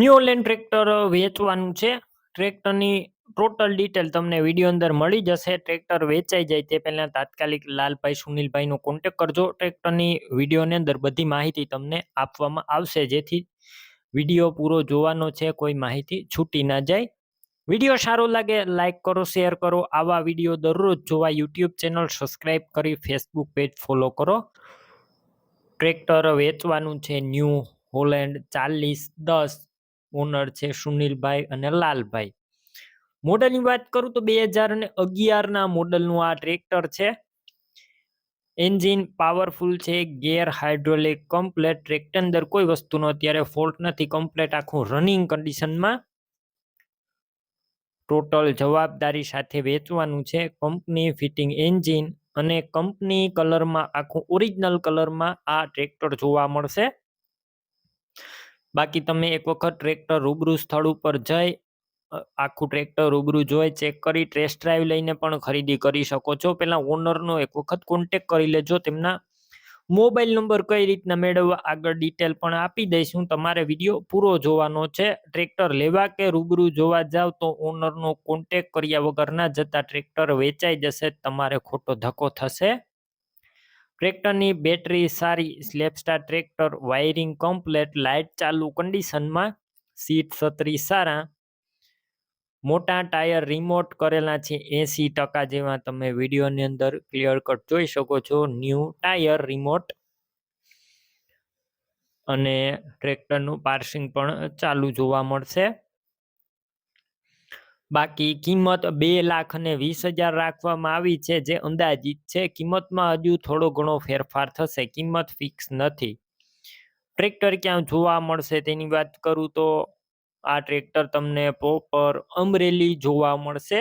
New tractor વેચવાનું છે. ટ્રેક્ટરની ટોટલ ડિટેલ તમને વીડિયો અંદર મળી જશે. ટ્રેક્ટર વેચાઈ જાય તે પહેલાં તાત્કાલિક લાલભાઈ સુનિલભાઈનો કોન્ટેક કરજો. ટ્રેક્ટરની વિડીયોની અંદર બધી માહિતી તમને આપવામાં આવશે. જેથી વીડિયો પૂરો જોવાનો છે, કોઈ માહિતી છૂટી ના જાય. વીડિયો સારો લાગે લાઇક કરો શેર કરો. આવા વીડિયો દરરોજ જોવા યુટ્યુબ ચેનલ સબસ્ક્રાઈબ કરી ફેસબુક પેજ ફોલો કરો. ટ્રેક્ટર વેચવાનું છે ન્યૂ હોલેન્ડ ચાલીસ, દસ ઓનર છે સુનિલભાઈ અને લાલભાઈ. મોડલની વાત કરું તો બે હજાર અને અગિયારના મોડલનું આ ટ્રેક્ટર છે. એન્જિન પાવરફુલ છે, ગેર હાઇડ્રોલિક, કમ્પ્લેટ ટ્રેક્ટર અંદર કોઈ વસ્તુનો અત્યારે ફોલ્ટ નથી, કમ્પ્લેટ આખું રનિંગ કન્ડિશનમાં. ટોટલ જવાબદારી સાથે વેચવાનું છે કંપની ફિટિંગ એન્જિન અને કંપની કલરમાં, આખું ઓરિજિનલ કલરમાં આ ટ્રેક્ટર જોવા મળશે. બાકી તમે એક વખત ટ્રેક્ટર રૂબરૂ સ્થળ ઉપર જઈ આખું ટ્રેક્ટર રૂબરૂ જોઈ, ચેક કરી, ટેસ્ટ ડ્રાઈવ લઈને પણ ખરીદી કરી શકો છો. પહેલાં ઓનરનો એક વખત કોન્ટેક કરી લેજો, તેમના મોબાઈલ નંબર કઈ રીતના મેળવવા આગળ ડિટેલ પણ આપી દઈશું. તમારે વીડિયો પૂરો જોવાનો છે. ટ્રેક્ટર લેવા કે રૂબરૂ જોવા જાવ તો ઓનરનો કોન્ટેક કર્યા વગર ના જતા ટ્રેક્ટર વેચાઈ જશે, તમારે ખોટો ધક્કો થશે. ટ્રેક્ટરની બેટરી સારી સ્લેપસ્ટાર ટ્રેક્ટર, વાયરિંગ કમ્પ્લેટ, લાઇટ ચાલુ, કન્ડિશનમાં સીટ છત્રી સારા. મોટા ટાયર રિમોટ કરેલા છે, એસી ટકા જેવા તમે વિડીયોની અંદર ક્લિયર કટ જોઈ શકો છો. New tyre remote. અને ટ્રેક્ટરનું પાર્સિંગ પણ ચાલુ જોવા મળશે. બાકી કિંમત બે લાખ અને વીસ હજાર રાખવામાં આવી છે, જે અંદાજિત છે. કિંમતમાં હજુ થોડો ઘણો ફેરફાર થશે. કિંમત ફિક્સ નથી. ટ્રેક્ટર ક્યાં જોવા મળશે તેની વાત કરું તો આ ટ્રેક્ટર તમને પ્રોપર અમરેલી જોવા મળશે.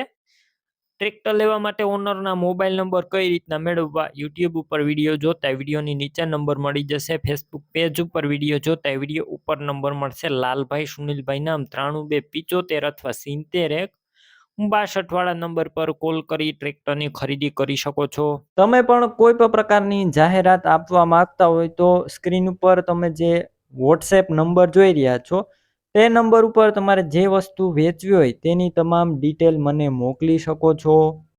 ટ્રેક્ટર લેવા માટે ઓનરના મોબાઈલ નંબર કઈ રીતના મેળવવા યુટ્યુબ ઉપર વીડિયો જોતા વિડીયોની નીચે નંબર મળી જશે. ફેસબુક પેજ ઉપર વીડિયો જોતા વીડિયો ઉપર નંબર મળશે. લાલભાઈ, સુનિલભાઈ નામ ત્રાણું બે પિચોતેર અથવા સિત્તેર એક બાસઠ વાળા નંબર પર કોલ કરી ટ્રેક્ટરની ખરીદી કરી શકો છો. તમે પણ કોઈ પણ પ્રકારની જાહેરાત આપવા માંગતા હોય તો સ્ક્રીન ઉપર તમે જે વોટ્સએપ નંબર જોઈ રહ્યા છો, તે નંબર ઉપર તમારે જે વસ્તુ વેચવી હોય તેની તમામ ડિટેલ મને મોકલી શકો છો.